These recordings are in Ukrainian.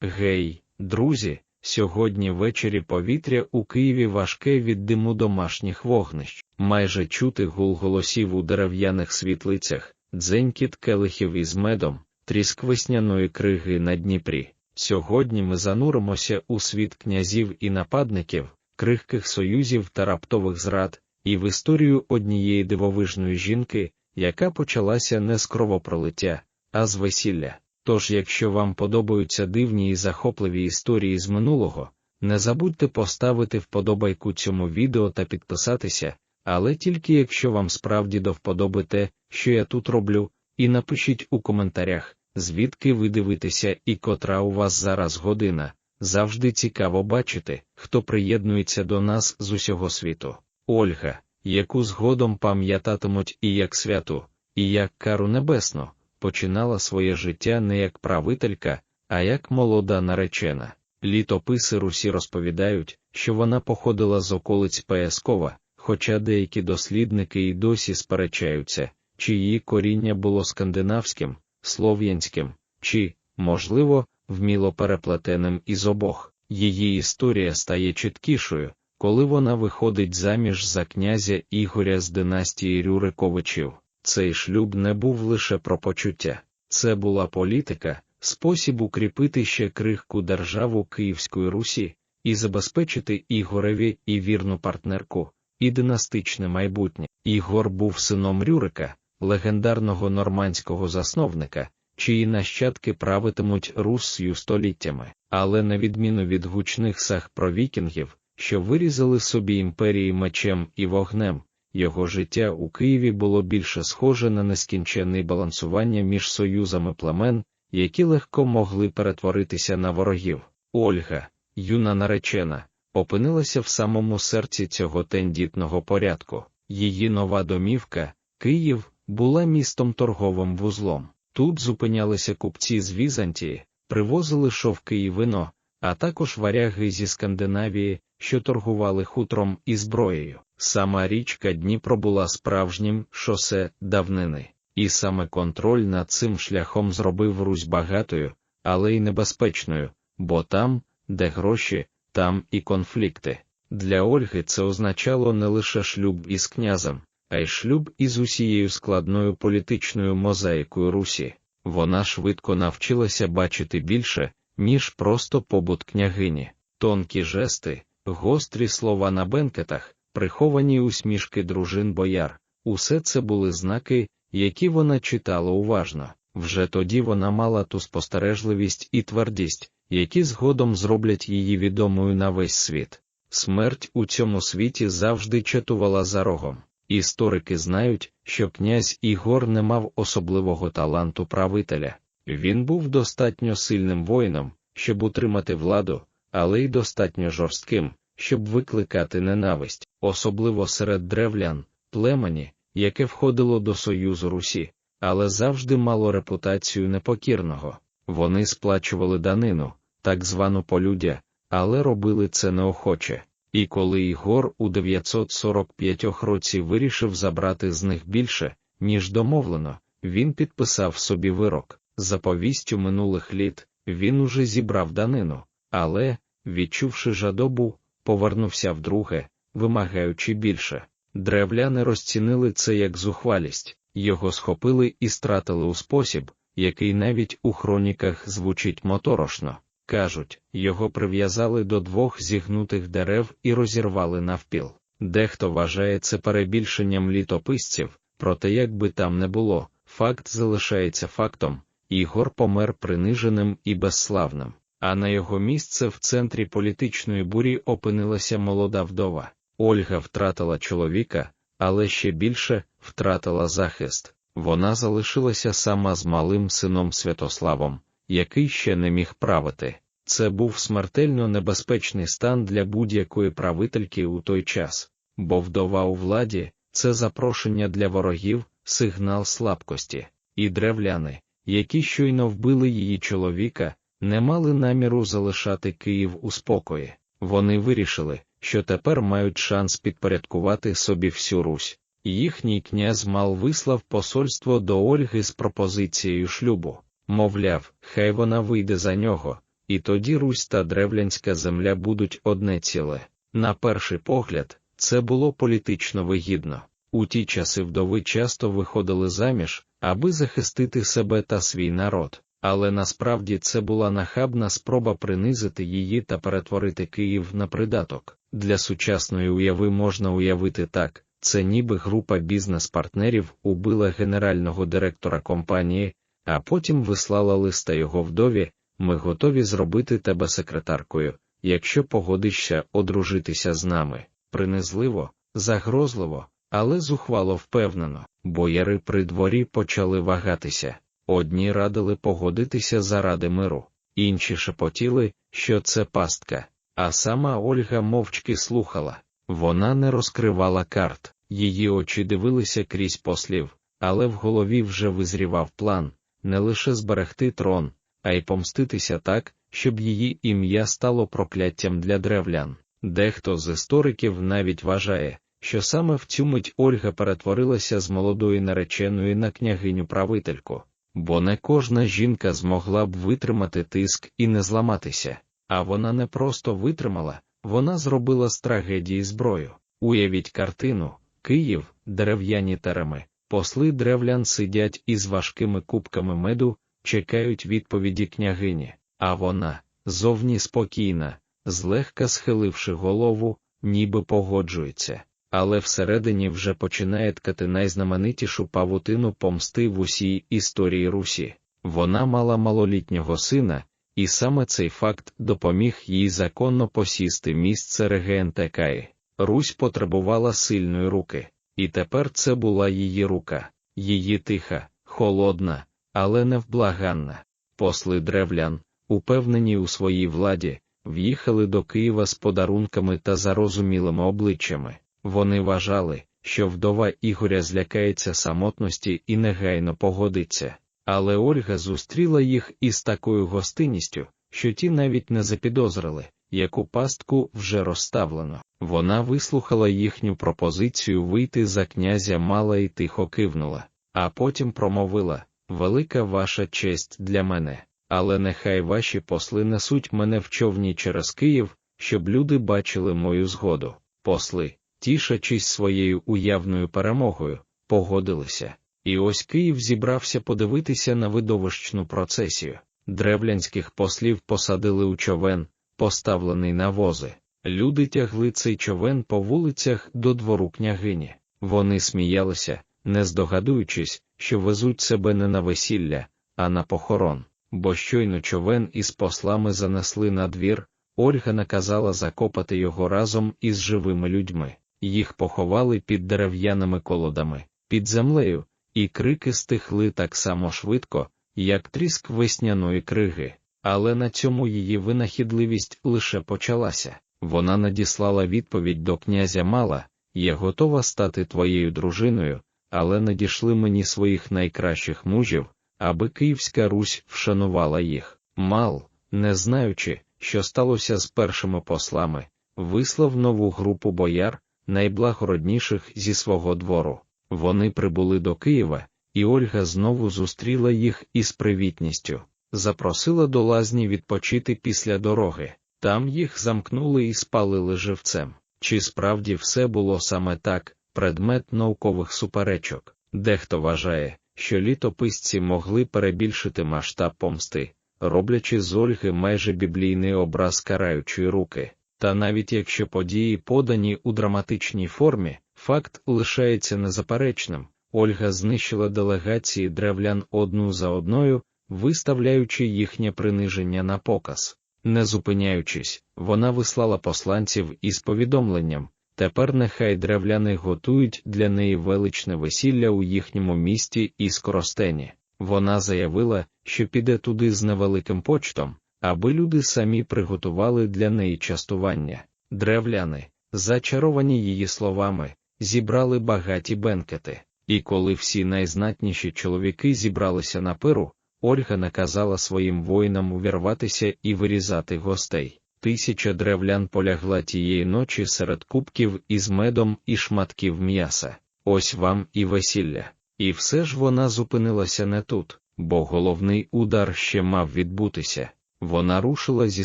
Гей, друзі, сьогодні ввечері повітря у Києві важке від диму домашніх вогнищ, майже чути гул голосів у дерев'яних світлицях, дзенькіт келихів із медом, тріск весняної криги на Дніпрі. Сьогодні ми зануримося у світ князів і нападників, крихких союзів та раптових зрад, і в історію однієї дивовижної жінки, яка почалася не з кровопролиття, а з весілля. Тож, якщо вам подобаються дивні і захопливі історії з минулого, не забудьте поставити вподобайку цьому відео та підписатися, але тільки якщо вам справді до вподоби те, що я тут роблю, і напишіть у коментарях, звідки ви дивитеся і котра у вас зараз година. Завжди цікаво бачити, хто приєднується до нас з усього світу. Ольга, яку згодом пам'ятатимуть і як святу, і як кару небесну, починала своє життя не як правителька, а як молода наречена. Літописи Русі розповідають, що вона походила з околиць Паяскова, хоча деякі дослідники і досі сперечаються, чи її коріння було скандинавським, слов'янським, чи, можливо, вміло переплетеним із обох. Її історія стає чіткішою, коли вона виходить заміж за князя Ігоря з династії Рюриковичів. Цей шлюб не був лише про почуття, це була політика, спосіб укріпити ще крихку державу Київської Русі і забезпечити Ігореві і вірну партнерку, і династичне майбутнє. Ігор був сином Рюрика, легендарного нормандського засновника, чиї нащадки правитимуть Руссію століттями, але на відміну від гучних саг про вікінгів, що вирізали собі імперії мечем і вогнем, його життя у Києві було більше схоже на нескінченне балансування між союзами племен, які легко могли перетворитися на ворогів. Ольга, юна наречена, опинилася в самому серці цього тендітного порядку. Її нова домівка, Київ, була містом торговим вузлом. Тут зупинялися купці з Візантії, привозили шовки і вино, а також варяги зі Скандинавії, що торгували хутром і зброєю. Сама річка Дніпро була справжнім шосе давнини, і саме контроль над цим шляхом зробив Русь багатою, але й небезпечною, бо там, де гроші, там і конфлікти. Для Ольги це означало не лише шлюб із князем, а й шлюб із усією складною політичною мозаїкою Русі. Вона швидко навчилася бачити більше, ніж просто побут княгині, тонкі жести, гострі слова на бенкетах приховані усмішки дружин бояр, усе це були знаки, які вона читала уважно. Вже тоді вона мала ту спостережливість і твердість, які згодом зроблять її відомою на весь світ. Смерть у цьому світі завжди чатувала за рогом. Історики знають, що князь Ігор не мав особливого таланту правителя. Він був достатньо сильним воїном, щоб утримати владу, але й достатньо жорстким, щоб викликати ненависть, особливо серед древлян, племені, яке входило до Союзу Русі, але завжди мало репутацію непокірного. Вони сплачували данину, так звану полюдя, але робили це неохоче. І коли Ігор у 945 році вирішив забрати з них більше, ніж домовлено, він підписав собі вирок. За повістю минулих літ він уже зібрав данину, але, відчувши жадобу, повернувся вдруге, вимагаючи більше. Древляни розцінили це як зухвалість, його схопили і стратили у спосіб, який навіть у хроніках звучить моторошно. Кажуть, його прив'язали до двох зігнутих дерев і розірвали навпіл. Дехто вважає це перебільшенням літописців, проте як би там не було, факт залишається фактом, Ігор помер приниженим і безславним а на його місце в центрі політичної бурі опинилася молода вдова. Ольга втратила чоловіка, але ще більше втратила захист. Вона залишилася сама з малим сином Святославом, який ще не міг правити. Це був смертельно небезпечний стан для будь-якої правительки у той час, бо вдова у владі це запрошення для ворогів, сигнал слабкості, і древляни, які щойно вбили її чоловіка, не мали наміру залишати Київ у спокої. Вони вирішили, що тепер мають шанс підпорядкувати собі всю Русь. Їхній князь мал вислав посольство до Ольги з пропозицією шлюбу. Мовляв, хай вона вийде за нього, і тоді Русь та древлянська земля будуть одне ціле. На перший погляд, це було політично вигідно. У ті часи вдови часто виходили заміж, аби захистити себе та свій народ, але насправді це була нахабна спроба принизити її та перетворити Київ на придаток. Для сучасної уяви можна уявити так: це ніби група бізнес-партнерів убила генерального директора компанії, а потім вислала листа його вдові. Ми готові зробити тебе секретаркою, якщо погодишся одружитися з нами. Принизливо, загрозливо, але зухвало впевнено, бояри при дворі почали вагатися. Одні радили погодитися заради миру, інші шепотіли, що це пастка. А сама Ольга мовчки слухала. Вона не розкривала карт, її очі дивилися крізь послів, але в голові вже визрівав план не лише зберегти трон, а й помститися так, щоб її ім'я стало прокляттям для древлян. Дехто з істориків навіть вважає, що саме в цю мить Ольга перетворилася з молодої нареченої на княгиню правительку, бо не кожна жінка змогла б витримати тиск і не зламатися, а вона не просто витримала, вона зробила з трагедії зброю. Уявіть картину, Київ, дерев'яні тереми, посли древлян сидять із важкими кубками меду, чекають відповіді княгині, а вона, зовні спокійна, злегка схиливши голову, ніби погоджується, але всередині вже починає ткати найзнаменитішу павутину помсти в усій історії Русі. Вона мала малолітнього сина, і саме цей факт допоміг їй законно посісти місце регента Каї. Русь потребувала сильної руки, і тепер це була її рука, її тиха, холодна, але невблаганна. Посли древлян, упевнені у своїй владі, в'їхали до Києва з подарунками та зарозумілими обличчями. Вони вважали, що вдова Ігоря злякається самотності і негайно погодиться. Але Ольга зустріла їх із такою гостинністю, що ті навіть не запідозрили, яку пастку вже розставлено. Вона вислухала їхню пропозицію вийти за князя мала і тихо кивнула, а потім промовила Велика ваша честь для мене, але нехай ваші посли несуть мене в човні через Київ, щоб люди бачили мою згоду. Посли, тішачись своєю уявною перемогою, погодилися. І ось Київ зібрався подивитися на видовищну процесію. Древлянських послів посадили у човен, поставлений на вози. Люди тягли цей човен по вулицях до двору княгині. Вони сміялися, не здогадуючись, що везуть себе не на весілля, а на похорон. Бо щойно човен із послами занесли на двір, Ольга наказала закопати його разом із живими людьми. Їх поховали під дерев'яними колодами, під землею, і крики стихли так само швидко, як тріск весняної криги. Але на цьому її винахідливість лише почалася. Вона надіслала відповідь до князя Мала: Я готова стати твоєю дружиною, але надійшли мені своїх найкращих мужів, аби Київська Русь вшанувала їх. Мал, не знаючи, що сталося з першими послами, вислав нову групу бояр, найблагородніших зі свого двору. Вони прибули до Києва, і Ольга знову зустріла їх із привітністю, запросила до лазні відпочити після дороги. Там їх замкнули і спалили живцем. Чи справді все було саме так, предмет наукових суперечок? Дехто вважає, що літописці могли перебільшити масштаб помсти, роблячи з Ольги майже біблійний образ караючої руки. Та навіть якщо події подані у драматичній формі, факт лишається незаперечним. Ольга знищила делегації древлян одну за одною, виставляючи їхнє приниження на показ. Не зупиняючись, вона вислала посланців із повідомленням тепер нехай древляни готують для неї величне весілля у їхньому місті і скоростені. Вона заявила, що піде туди з невеликим почтом, аби люди самі приготували для неї частування. Древляни, зачаровані її словами, зібрали багаті бенкети, і коли всі найзнатніші чоловіки зібралися на пиру, Ольга наказала своїм воїнам увірватися і вирізати гостей. Тисяча древлян полягла тієї ночі серед кубків із медом і шматків м'яса. Ось вам і весілля. І все ж вона зупинилася не тут, бо головний удар ще мав відбутися. Вона рушила зі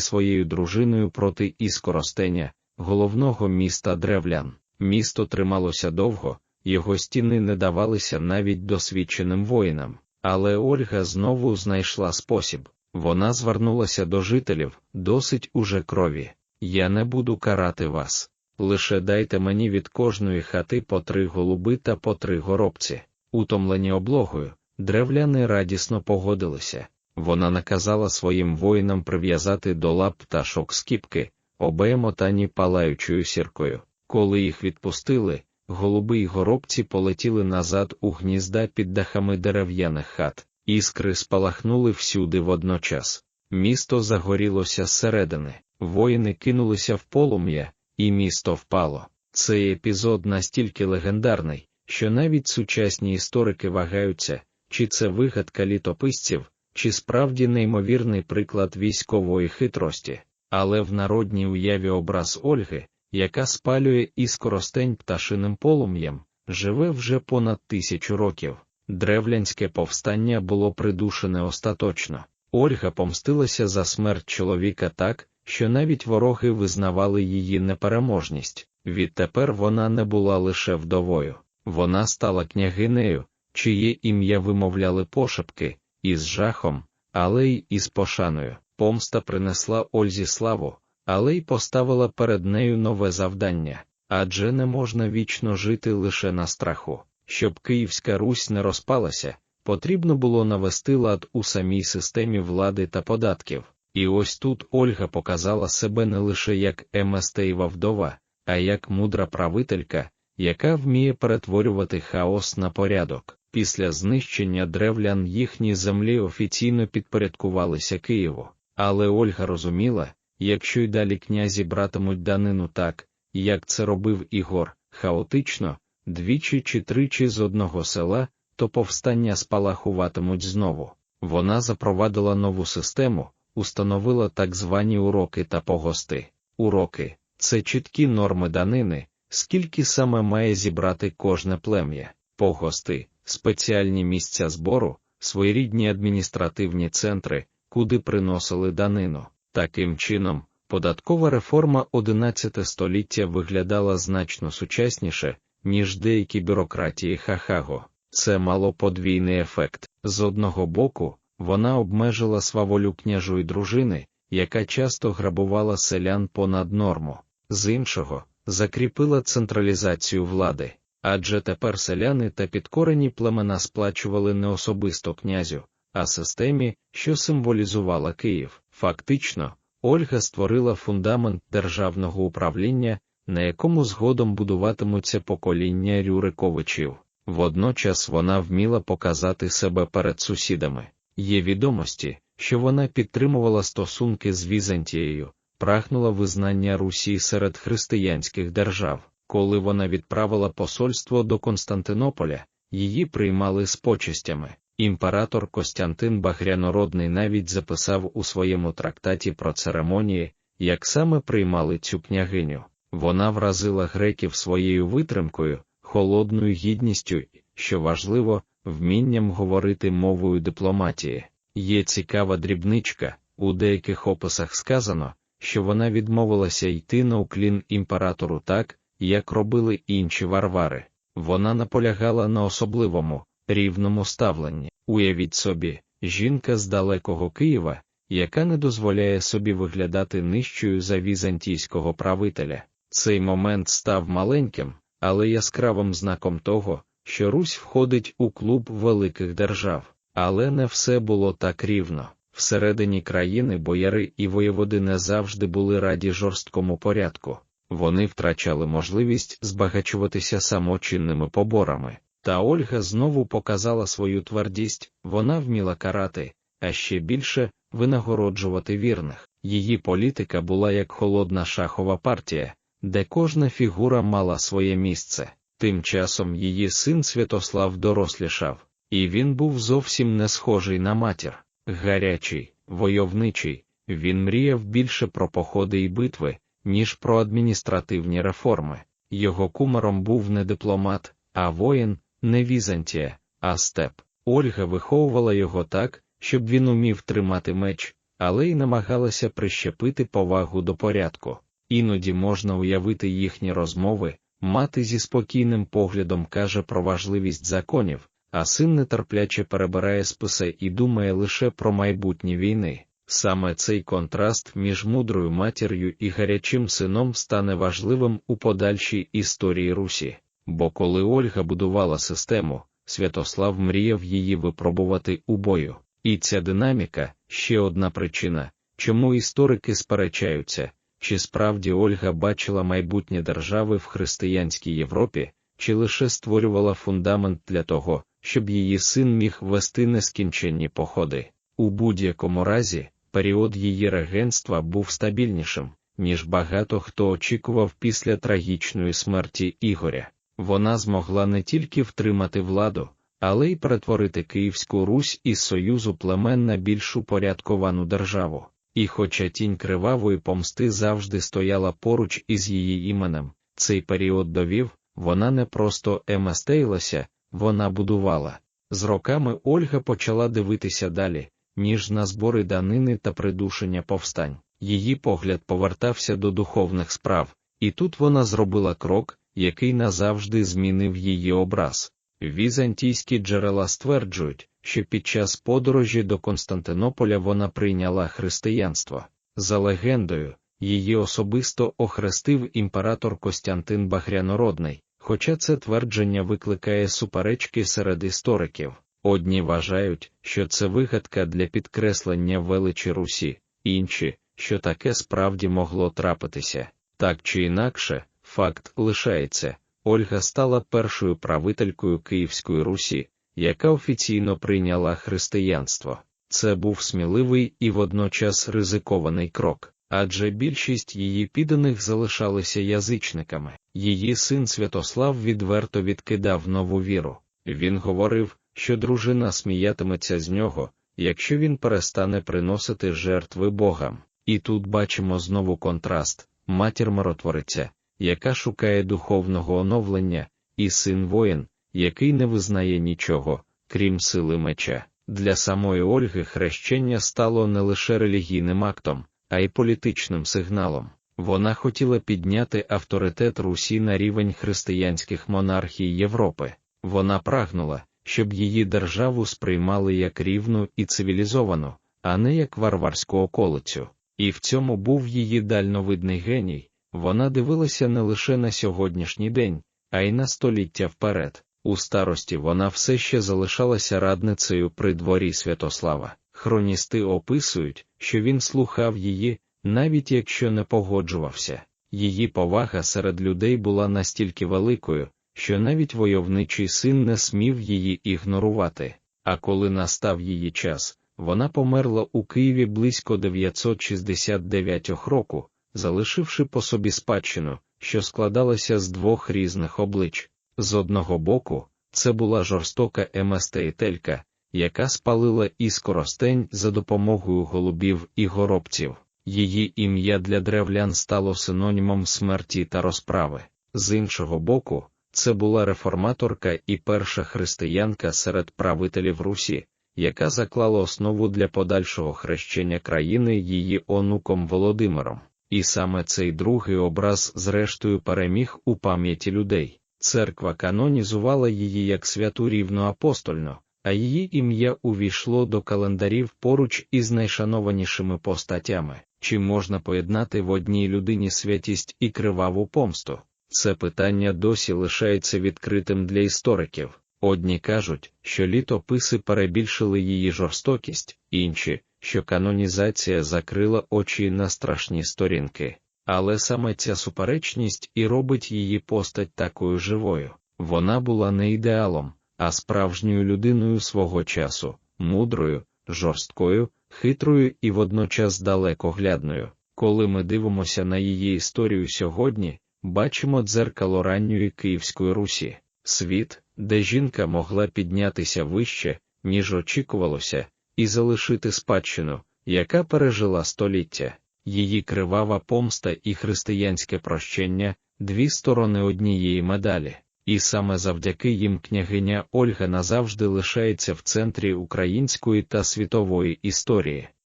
своєю дружиною проти Іскоростеня, головного міста древлян. Місто трималося довго, його стіни не давалися навіть досвідченим воїнам, але Ольга знову знайшла спосіб. Вона звернулася до жителів, досить уже крові. Я не буду карати вас. Лише дайте мені від кожної хати по три голуби та по три горобці. Утомлені облогою, древляни радісно погодилися. Вона наказала своїм воїнам прив'язати до лап пташок скіпки, обемотані палаючою сіркою. Коли їх відпустили, голуби й горобці полетіли назад у гнізда під дахами дерев'яних хат, іскри спалахнули всюди водночас. Місто загорілося зсередини, воїни кинулися в полум'я, і місто впало. Цей епізод настільки легендарний, що навіть сучасні історики вагаються, чи це вигадка літописців, чи справді неймовірний приклад військової хитрості, але в народній уяві образ Ольги, яка спалює і скоростень пташиним полум'ям, живе вже понад тисячу років. Древлянське повстання було придушене остаточно. Ольга помстилася за смерть чоловіка так, що навіть вороги визнавали її непереможність. Відтепер вона не була лише вдовою, вона стала княгинею, чиє ім'я вимовляли пошепки, із жахом, але й із пошаною. Помста принесла Ользі славу, але й поставила перед нею нове завдання адже не можна вічно жити лише на страху. Щоб Київська Русь не розпалася, потрібно було навести лад у самій системі влади та податків. І ось тут Ольга показала себе не лише як Еместеєва вдова, а як мудра правителька, яка вміє перетворювати хаос на порядок. Після знищення древлян їхні землі офіційно підпорядкувалися Києву, але Ольга розуміла, якщо й далі князі братимуть данину так, як це робив Ігор, хаотично, двічі чи тричі з одного села, то повстання спалахуватимуть знову. Вона запровадила нову систему, установила так звані уроки та погости. Уроки це чіткі норми данини, скільки саме має зібрати кожне плем'я, погости, спеціальні місця збору, своєрідні адміністративні центри, куди приносили данину. Таким чином, податкова реформа 11 століття виглядала значно сучасніше, ніж деякі бюрократії Хахаго. Це мало подвійний ефект. З одного боку, вона обмежила сваволю княжої дружини, яка часто грабувала селян понад норму, з іншого, закріпила централізацію влади, адже тепер селяни та підкорені племена сплачували не особисто князю, а системі, що символізувала Київ. Фактично, Ольга створила фундамент державного управління, на якому згодом будуватимуться покоління Рюриковичів. Водночас вона вміла показати себе перед сусідами. Є відомості, що вона підтримувала стосунки з Візантією, прагнула визнання Русі серед християнських держав. Коли вона відправила посольство до Константинополя, її приймали з почестями. Імператор Костянтин Багрянородний навіть записав у своєму трактаті про церемонії, як саме приймали цю княгиню. Вона вразила греків своєю витримкою, холодною гідністю, що важливо, вмінням говорити мовою дипломатії. Є цікава дрібничка, у деяких описах сказано, що вона відмовилася йти на уклін імператору так, як робили інші варвари. Вона наполягала на особливому, рівному ставленні. Уявіть собі, жінка з далекого Києва, яка не дозволяє собі виглядати нижчою за візантійського правителя. Цей момент став маленьким, але яскравим знаком того, що Русь входить у клуб великих держав, але не все було так рівно. Всередині країни бояри і воєводи не завжди були раді жорсткому порядку, вони втрачали можливість збагачуватися самочинними поборами. Та Ольга знову показала свою твердість, вона вміла карати, а ще більше винагороджувати вірних. Її політика була як холодна шахова партія, де кожна фігура мала своє місце. Тим часом її син Святослав дорослішав, і він був зовсім не схожий на матір, гарячий, войовничий, він мріяв більше про походи і битви, ніж про адміністративні реформи. Його кумаром був не дипломат, а воїн, не Візантія, а степ. Ольга виховувала його так, щоб він умів тримати меч, але й намагалася прищепити повагу до порядку. Іноді можна уявити їхні розмови, мати зі спокійним поглядом каже про важливість законів, а син нетерпляче перебирає списи і думає лише про майбутні війни. Саме цей контраст між мудрою матір'ю і гарячим сином стане важливим у подальшій історії Русі, бо коли Ольга будувала систему, Святослав мріяв її випробувати у бою. І ця динаміка ще одна причина, чому історики сперечаються, чи справді Ольга бачила майбутнє держави в християнській Європі, чи лише створювала фундамент для того, щоб її син міг вести нескінченні походи. У будь-якому разі, період її регенства був стабільнішим, ніж багато хто очікував після трагічної смерті Ігоря. Вона змогла не тільки втримати владу, але й перетворити Київську Русь із союзу племен на більш упорядковану державу. І хоча тінь кривавої помсти завжди стояла поруч із її іменем, цей період довів, вона не просто еместейлася, вона будувала. З роками Ольга почала дивитися далі, ніж на збори данини та придушення повстань. Її погляд повертався до духовних справ, і тут вона зробила крок, який назавжди змінив її образ. Візантійські джерела стверджують, що під час подорожі до Константинополя вона прийняла християнство. За легендою, її особисто охрестив імператор Костянтин Багрянородний, хоча це твердження викликає суперечки серед істориків. Одні вважають, що це вигадка для підкреслення величі Русі, інші, що таке справді могло трапитися. Так чи інакше, факт лишається. Ольга стала першою правителькою Київської Русі, яка офіційно прийняла християнство. Це був сміливий і водночас ризикований крок, адже більшість її підданих залишалися язичниками. Її син Святослав відверто відкидав нову віру. Він говорив, що дружина сміятиметься з нього, якщо він перестане приносити жертви богам. І тут бачимо знову контраст матір миротвориця, яка шукає духовного оновлення, і син воїн, який не визнає нічого, крім сили меча. Для самої Ольги хрещення стало не лише релігійним актом, а й політичним сигналом. Вона хотіла підняти авторитет Русі на рівень християнських монархій Європи. Вона прагнула, щоб її державу сприймали як рівну і цивілізовану, а не як варварську околицю. І в цьому був її дальновидний геній. Вона дивилася не лише на сьогоднішній день, а й на століття вперед. У старості вона все ще залишалася радницею при дворі Святослава. Хроністи описують, що він слухав її, навіть якщо не погоджувався. Її повага серед людей була настільки великою, що навіть войовничий син не смів її ігнорувати. А коли настав її час, вона померла у Києві близько 969 року, залишивши по собі спадщину, що складалася з двох різних облич. З одного боку, це була жорстока еместеїтелька, яка спалила іскоростень за допомогою голубів і горобців. Її ім'я для древлян стало синонімом смерті та розправи. З іншого боку, це була реформаторка і перша християнка серед правителів Русі, яка заклала основу для подальшого хрещення країни її онуком Володимиром. І саме цей другий образ, зрештою, переміг у пам'яті людей. Церква канонізувала її як святу рівноапостольно, а її ім'я увійшло до календарів поруч із найшанованішими постатями. Чи можна поєднати в одній людині святість і криваву помсту? Це питання досі лишається відкритим для істориків. Одні кажуть, що літописи перебільшили її жорстокість, інші, що канонізація закрила очі на страшні сторінки. Але саме ця суперечність і робить її постать такою живою. Вона була не ідеалом, а справжньою людиною свого часу, мудрою, жорсткою, хитрою і водночас далекоглядною. Коли ми дивимося на її історію сьогодні, бачимо дзеркало ранньої Київської Русі, світ, де жінка могла піднятися вище, ніж очікувалося, і залишити спадщину, яка пережила століття. Її кривава помста і християнське прощення дві сторони однієї медалі, і саме завдяки їм княгиня Ольга назавжди лишається в центрі української та світової історії.